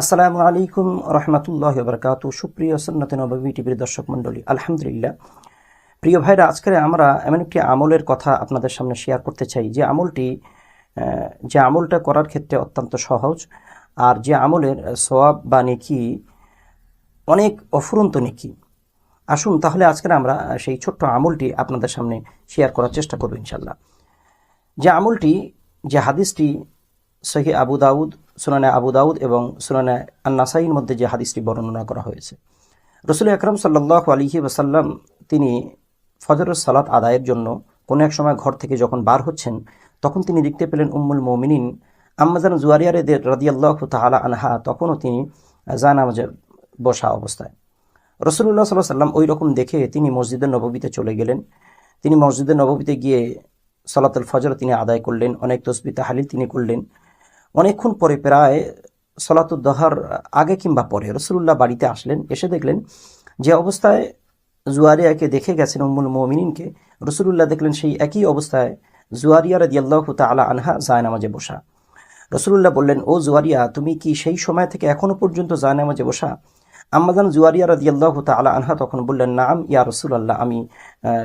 আসসালামু আলাইকুম রহমতুল্লাহ বরকাত সুপ্রিয় সন্নত নবী টিভির দর্শক মণ্ডলী, আলহামদুলিল্লাহ। প্রিয় ভাইরা, আজকে আমরা এমন একটি আমলের কথা আপনাদের সামনে শেয়ার করতে চাই। যে আমলটি যে আমলটা করার ক্ষেত্রে অত্যন্ত সহজ, আর যে আমলের সওয়াব বা নেকি অনেক অফুরন্ত নেকি। আসুন তাহলে আজকে আমরা সেই ছোট্ট আমলটি আপনাদের সামনে শেয়ার করার চেষ্টা করব ইনশাল্লাহ যে আমলটি, যে হাদিসটি সহি আবু দাউদ, সুনানে আবু দাউদ এবং সুনানে আন্নাসাইর মধ্যে যে হাদিসটি বর্ণনা করা হয়েছে। রসুল আকরম সাল্লাহ আলহি ওসাল্লাম তিনি ফজরের সালাত আদায়ের জন্য কোনো এক সময় ঘর থেকে যখন বার হচ্ছেন, তখন তিনি দেখতে পেলেন উম্মুল মোমিনিন আম্মাজান জুয়ারিয়ারেদের রাদিয়াল্লাহ তালা আনহা তখনও তিনি জানামাজে বসা অবস্থায়। রসুল্লাহ সাল্লাহ সাল্লাম ওই রকম দেখে তিনি মসজিদের নববীতে চলে গেলেন। তিনি মসজিদের নববীতে গিয়ে সলাতুল ফজর তিনি আদায় করলেন, অনেক তসবি তাহালিল তিনি করলেন। অনেকক্ষণ পরে প্রায় সলাতুদ্দহার আগে কিংবা পরে রসুল্লাহ বাড়িতে আসলেন, এসে দেখলেন যে অবস্থায় জুয়ারিয়াকে দেখে গেছেন উম্মুল মোমিনিনকে। রসুল্লাহ দেখলেন সেই একই অবস্থায় জুয়ারিয়া রাদিয়াল্লাহ তালা আনহা জায়নামাজে বসা। রসুল্লাহ বললেন, ও জুয়ারিয়া, তুমি কি সেই সময় থেকে এখনও পর্যন্ত জায়নামাজে বসা? আম্মাদান জুয়ারিয়া রাদিয়াল্লাহ তালা আনহা তখন বললেন, নাম, ইয়া রসুলাল্লাহ, আমি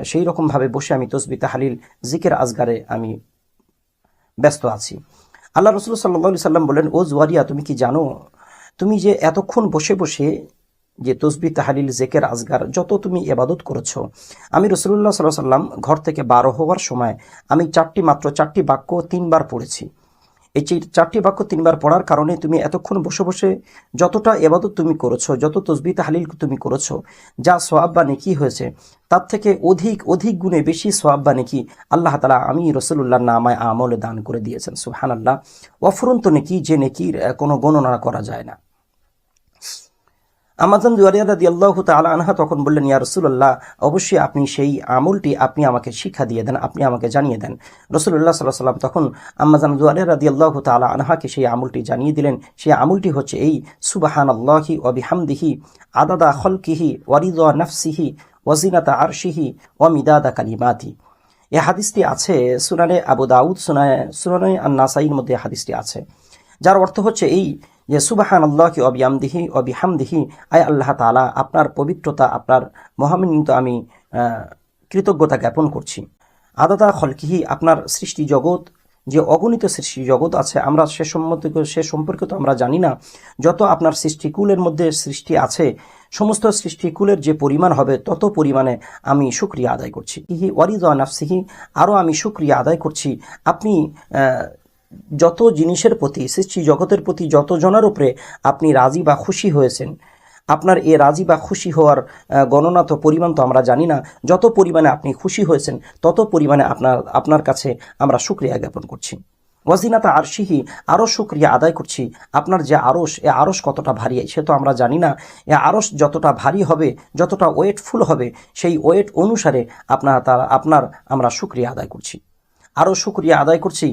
সেই রকমভাবে বসে আমি তসবি তাহালিল, জিকের আজগারে আমি ব্যস্ত আছি। আল্লাহ রসুল সাল্লা সাল্লাম বলেন, ও জুয়ারিয়া, তুমি কি জানো? তুমি যে এতক্ষণ বসে বসে যে তসবি, তাহালিল, জেকের আজগার, যত তুমি এবাদত করেছ, আমি রসুল্লাহ সাল্লাহ সাল্লাম ঘর থেকে বারো হওয়ার সময় আমি চারটি মাত্র চারটি বাক্য তিনবার পড়েছি। এই চারটি বাক্য তিনবার পড়ার কারণে তুমি এতক্ষণ বসে বসে যতটা এবাদত তুমি করেছ, যত তসবি তাহালিল তুমি করেছ, যা সোয়াব বা নেকি হয়েছে, তার থেকে অধিক অধিক গুণে বেশি সোয়াব বা নেকি আল্লাহ তালা আমি রসুল্লাহ নামায় আমলে দান করে দিয়েছেন। সুহান আল্লাহ অফুরন্ত নেকি, যে নেকির কোনো গণনা করা যায় না। আমাজন জুয়ারিয়া রাদি আল্লাহ তালা আনহা তখন বললেন, ইয়া রসুল্লাহ অবশ্যই আপনি সেই আমলটি আপনি আমাকে শিক্ষা দিয়ে দেন, আপনি আমাকে জানিয়ে দেন। রসুল্লাহ সাল্লাহ সাল্লাম তখন আম্মাজান জুয়ারিয়া রাদি আল্লাহ তালা আনহাকে সেই আমলটি জানিয়ে দিলেন। সেই আমলটি হচ্ছে এই সুবাহান আল্লাহি অবিহামদিহি আদাদা খলকিহি ওয়ারিদ নফসিহি ওয়াজিনাতা আরশিহি ওয়ামিদাদা কালিমাতি। এ হাদিসটি আছে সুনানে আবু দাউদ সুনানে সুনানে আন্নাসাইর মধ্যে এই হাদিসটি আছে, যার অর্থ হচ্ছে এই যে সুবাহান আল্লাহকে অবিয়ামদিহি অবিহামদিহি আয় আল্লাহ তালা আপনার পবিত্রতা, আপনার মহামিনিত আমি কৃতজ্ঞতা জ্ঞাপন করছি। আদাদা খলকিহি, আপনার সৃষ্টি জগৎ, যে অগণিত সৃষ্টি জগৎ আছে, আমরা সে সম্বন্ধে সে সম্পর্কে তো আমরা জানি না। যত আপনার সৃষ্টিকুলের মধ্যে সৃষ্টি আছে, সমস্ত সৃষ্টিকুলের যে পরিমাণ হবে, তত পরিমাণে আমি শুক্রিয়া আদায় করছি। ইহি ওয়ারিদ নাফসিহি, আরও আমি শুক্রিয়া আদায় করছি। আপনি যত জিনিসের প্রতি সৃষ্টি জগতের প্রতি যত জনের উপরে আপনি রাজি বা খুশি হয়েছেন, আপনার এ রাজি বা খুশি হওয়ার গণনা তো পরিমাণ তো আমরা জানি না, যত পরিমাণে আপনি খুশি হয়েছেন, তত পরিমাণে আপনার আপনার কাছে আমরা শুক্রিয়া জ্ঞাপন করছি। ওয়াজিনাতা আরশিহি আরও শুক্রিয়া আদায় করছি। আপনার যে আরস এ আরস কতটা ভারী, সে তো আমরা জানি না। এ আরস যতটা ভারী হবে, যতটা ওয়েটফুল হবে, সেই ওয়েট অনুসারে আপনার তার আপনার আমরা শুক্রিয়া আদায় করছি। আরও শুক্রিয়া আদায় করছি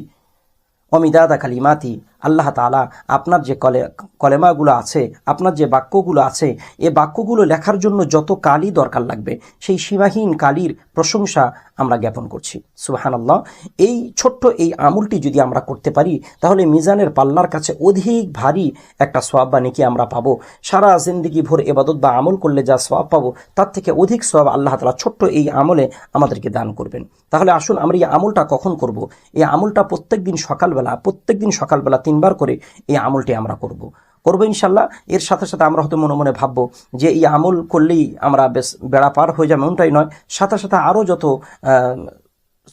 অমিদাদা কালিমাতি আল্লাহ তালা আপনার যে কলে কলেমাগুলো আছে, আপনার যে বাক্যগুলো আছে, এ বাক্যগুলো লেখার জন্য যত কালি দরকার লাগবে, সেই সীমাহীন কালির প্রশংসা আমরা জ্ঞাপন করছি। সুবাহান আল্লাহ এই ছোট্ট এই আমলটি যদি আমরা করতে পারি, তাহলে মিজানের পাল্লার কাছে অধিক ভারী একটা সোয়াব বা নেকি আমরা পাবো। সারা জিন্দিগি ভোর এবাদত বা আমল করলে যা সোয়াব পাবো, তার থেকে অধিক সোয়াব আল্লাহ তালা ছোট্ট এই আমলে আমাদেরকে দান করবেন। তাহলে আসুন আমরা এই আমলটা কখন করব? এই আমলটা প্রত্যেক দিন সকালবেলা প্রত্যেক দিন সকালবেলা তিনবার করে এই আমলটি আমরা করব। করব ইনশাল্লাহ এর সাথে সাথে আমরা হয়তো মনে মনে ভাববো যে এই আমল করলেই আমরা বেশ বেড়া পার হয়ে যাবে, এমনটাই নয়। সাথে সাথে আরও যত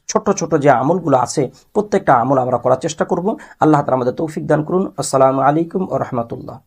ছোট ছোট যে আমলগুলো আছে, প্রত্যেকটা আমল আমরা করার চেষ্টা করব। আল্লাহ তালা আমাদের তৌফিক দান করুন। আসসালামু আলাইকুম ও রহমতুল্লাহ।